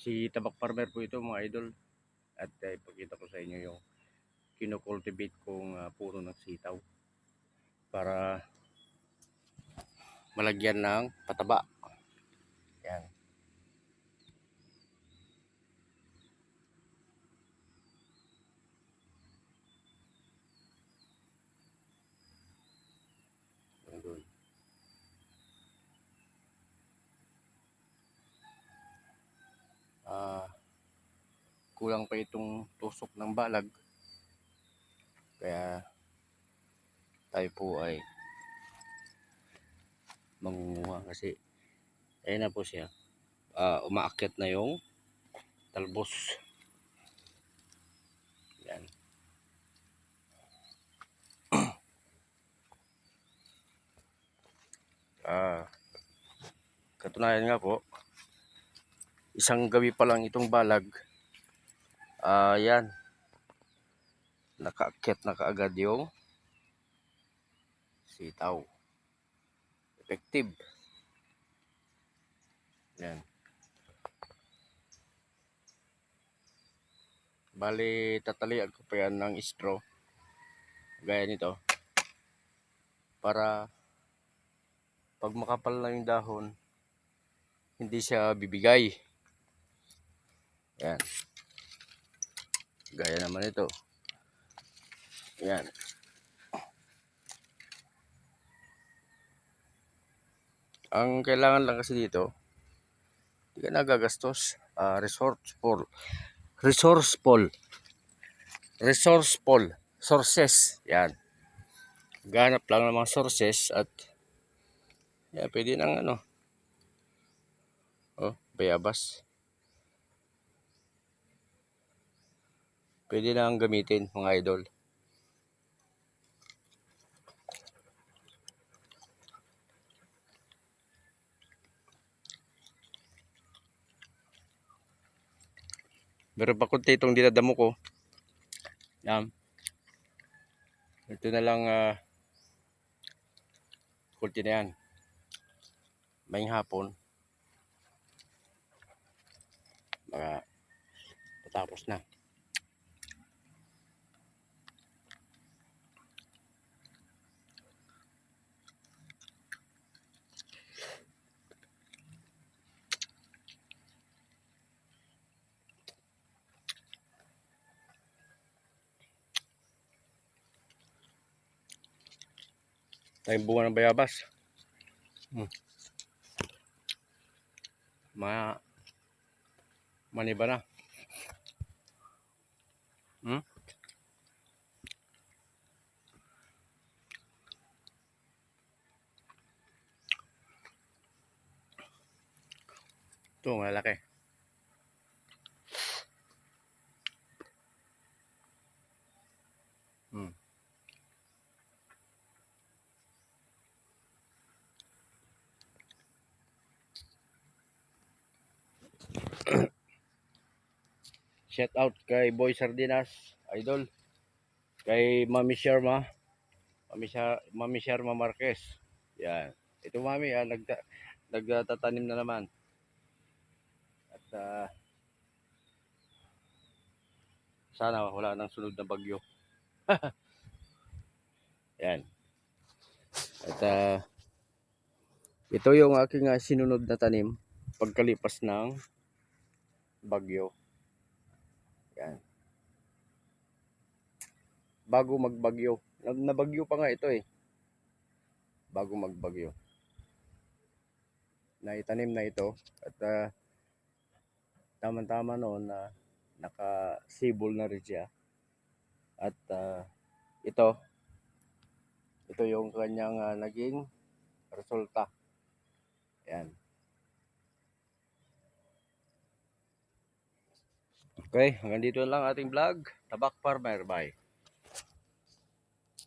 Si Tabak Farmer po ito mga idol. At uh, ipakita ko sa inyo yung kinocultivate kong uh, puro ng sitaw. Para malagyan ng pataba. Yan. Doon. Ah, kulang pa itong tusok ng balag. Kaya tayo po ay mangunguha kasi ayun na po siya. Ah, umaakyat na yung talbos. Yan. Ah, katunayan nga po, isang gabi pa lang itong balag. Ah, yan. Nakaakyat na kaagad yung sitaw. Effective. Yan. Bali, tatalian ko pa yan ng straw. Gaya nito. Para pag makapal na yung dahon, hindi siya bibigay. Yan. Gaya naman ito. Yan. Ang kailangan lang kasi dito, hindi ka nagagastos. Uh, resourceful. Resourceful. Resourceful. Sources. Yan. Ganap lang ng mga sources at yan, pwede nang ano. Oh, bayabas. Pwede nang gamitin mga idol. Meron pa itong dinadamo ko. Yan. Ito na lang uh, kunti na yan. Maying hapon. Baka patapos na. Tayong bunga ng bayabas. Hmm. Ma maniba na. Hmm? Ito, malaki. Hmm. Shout out kay Boy Sardinas, idol. Kay Mami Sharma. Mami, Shar Mami Sharma Marquez. Yan. Ito Mami, ah, nagta nagtatanim na naman. At uh, sana wala nang sunod na bagyo. Yan. At uh, ito yung aking uh, sinunod na tanim pagkalipas ng bagyo. Yan. Bago magbagyo. Nabagyo pa nga ito eh. Bago magbagyo. Naitanim na ito. At uh, tama-tama noon na naka-sibol na rin siya. At uh, ito, ito yung kanyang uh, naging resulta. Yan. Okay, hanggang dito lang ating vlog. Tabak Farmer. Bye.